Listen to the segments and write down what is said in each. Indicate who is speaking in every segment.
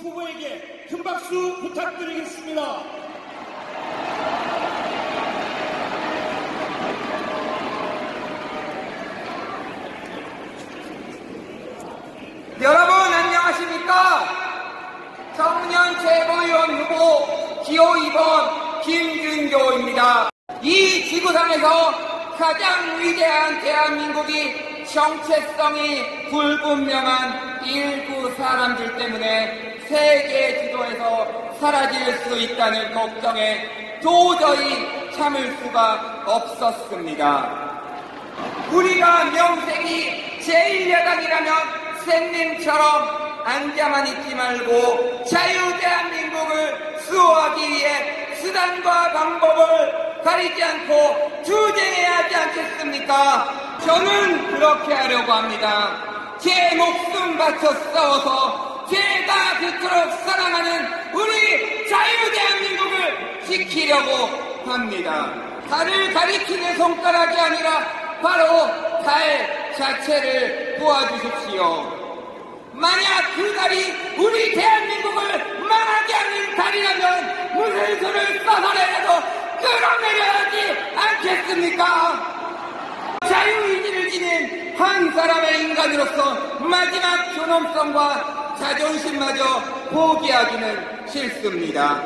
Speaker 1: 후보에게 큰 박수 부탁드리겠습니다.
Speaker 2: 여러분 안녕하십니까? 청년 최고위원 후보 기호 2번 김윤교입니다. 이 지구상에서 가장 위대한 대한민국이 정체성이 불분명한 일부 사람들 때문에 세계 지도에서 사라질 수 있다는 걱정에 도저히 참을 수가 없었습니다. 우리가 명색이 제1야당이라면 샌님처럼 앉아만 있지 말고 자유대한민국을 수호하기 위해 수단과 방법을 가리지 않고 투쟁해야 하지 않겠습니까? 저는 그렇게 하려고 합니다. 제 목숨 바쳐 싸워서 제가 그토록 사랑하는 우리 자유대한민국을 지키려고 합니다. 달을 가리키는 손가락이 아니라 바로 달 자체를 도와주십시오. 만약 그 달이 우리 대한민국을 망하게 하는 달이라면 무슨 수를 써서라도 끌어내려야 하지 않겠습니까? 자유의지를 지닌 한 사람의 인간으로서 마지막 존엄성과 자존심마저 포기하기는 싫습니다.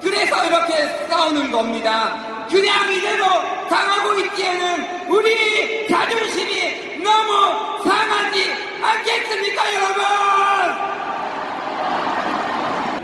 Speaker 2: 그래서 이렇게 싸우는 겁니다. 그냥 이대로 당하고 있기에는 우리 자존심이 너무 상하지 않겠습니까, 여러분?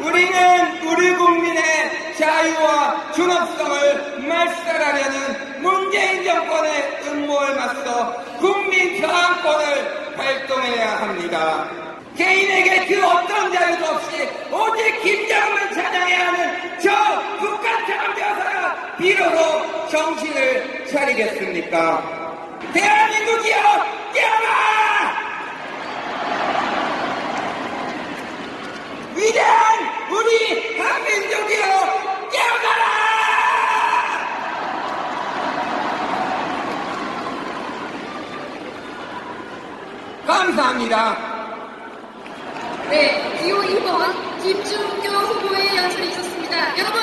Speaker 2: 우리는 우리 국민의 자유와 존엄성을 말살하려는 문재인 정권의 음모에 맞서 국민 저항권을 발동해야 합니다. 개인에게 그 어떤 자유도 없이 오직 김정은만 찬양해야 하는 저 북한처럼 되어서야 비로소 정신을 차리겠습니까? 대한민국이여 깨어나! 위대한 우리 한민족이여 깨어나라! 감사합니다.
Speaker 3: 네, 기호 2번 김준교 후보의 연설이 있었습니다. 여러분